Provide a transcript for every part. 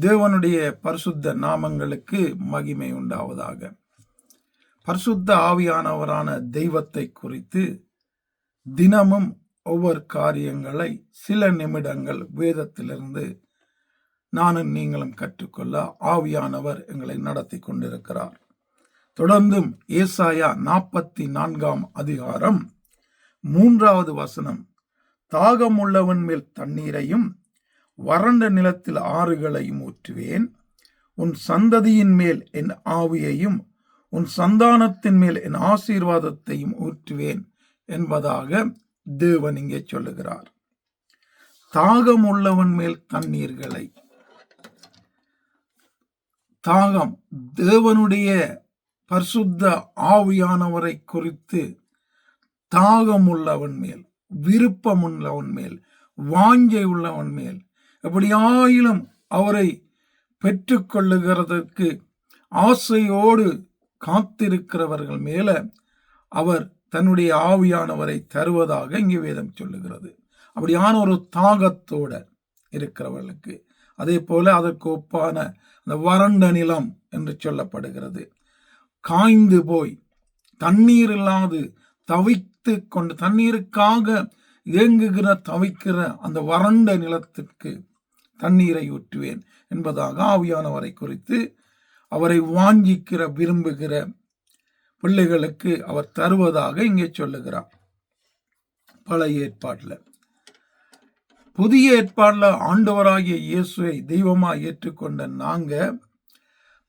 தேவனுடைய பரிசுத்த நாமங்களுக்கு மகிமை உண்டாவதாக. பரிசுத்த ஆவியானவரான தெய்வத்தை குறித்து தினமும் ஒவ்வொரு காரியங்களை சில நிமிடங்கள் வேதத்திலிருந்து நானும் நீங்களும் கற்றுக்கொள்ள ஆவியானவர் எங்களை நடத்தி கொண்டிருக்கிறார். தொடர்ந்தும் ஏசாயா நாற்பத்தி நான்காம் அதிகாரம் மூன்றாவது வசனம் தாகம் உள்ளவன் மேல் தண்ணீரையும் வறண்ட நிலத்தில் ஆறுகளையும் ஊற்றுவேன். உன் சந்ததியின் மேல் என் ஆவியையும் உன் சந்தானத்தின் மேல் என் ஆசீர்வாதத்தையும் ஊற்றுவேன் என்பதாக தேவன் இங்கே சொல்லுகிறார். தாகம் உள்ளவன் மேல் தண்ணீர்களை. தாகம் தேவனுடைய பரிசுத்த ஆவியானவரை குறித்து தாகம் உள்ளவன் மேல் விருப்பம் உள்ளவன் மேல் வாஞ்சை உள்ளவன் மேல் எப்படியாயிலும் அவரை பெற்றுக்கொள்ளுகிறதற்கு ஆசையோடு காத்திருக்கிறவர்கள் மேல அவர் தன்னுடைய ஆவியானவரை தருவதாக இங்கே வேதம் சொல்லுகிறது. அப்படியான ஒரு தாகத்தோட இருக்கிறவர்களுக்கு. அதே போல அதற்கு ஒப்பான அந்த வறண்ட நிலம் என்று சொல்லப்படுகிறது. காய்ந்து போய் தண்ணீர் இல்லாது தவித்து கொண்டு தண்ணீருக்காக இயங்குகிற தவிக்கிற அந்த வறண்ட நிலத்திற்கு தண்ணீரை ஊற்றுவேன் என்பதாக ஆவியானவரை குறித்து அவரை வாஞ்சிக்கிற விரும்புகிற பிள்ளைகளுக்கு அவர் தருவதாக இங்கே சொல்லுகிறார். பழைய ஏற்பாட்டில். புதிய ஏற்பாட்டில் ஆண்டவராகிய இயேசுவை தெய்வமாக ஏற்றுக்கொண்ட நாங்கள்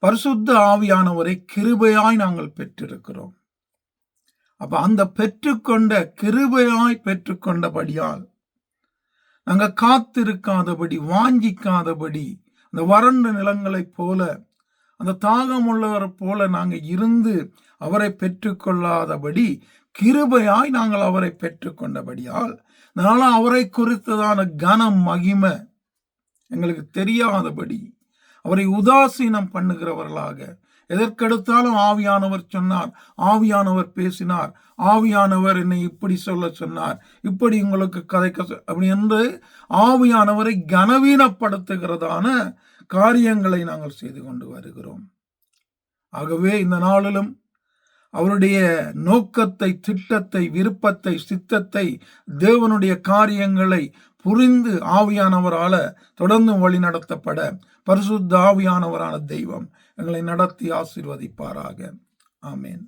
பரிசுத்த ஆவியானவரை கிருபையாய் நாங்கள் பெற்றிருக்கிறோம். அப்ப அந்த பெற்றுக்கொண்ட கிருபையாய் பெற்றுக்கொண்டபடியால் நாங்கள் காத்திருக்காதபடி வாஞ்சிக்காதபடி அந்த வறண்ட நிலங்களைப் போல அந்த தாகம் உள்ளவரை போல நாங்கள் இருந்து அவரை பெற்றுக்கொள்ளாதபடி கிருபையாய் நாங்கள் அவரை பெற்றுக்கொண்டபடியால் அதனால அவரை குறித்ததான கனம் மகிமை எங்களுக்கு தெரியாதபடி அவரை உதாசீனம் பண்ணுகிறவர்களாக எதற்கெடுத்தாலும் ஆவியானவர் சொன்னார் ஆவியானவர் பேசினார் ஆவியானவர் என்னை இப்படி சொல்ல சொன்னார் இப்படி உங்களுக்கு கதைக்க அப்படி என்று ஆவியானவரை கனவீனப்படுத்துகிறதான காரியங்களை நாங்கள் செய்து கொண்டு வருகிறோம். ஆகவே இந்த நாளிலும் அவருடைய நோக்கத்தை திட்டத்தை விருப்பத்தை சித்தத்தை தேவனுடைய காரியங்களை புரிந்து ஆவியானவரால தொடர்ந்து வழி நடத்தப்பட பரிசுத்த ஆவியானவரான தெய்வம் எங்களை நடத்தி ஆசிர்வதிப்பாராக. ஆமேன்.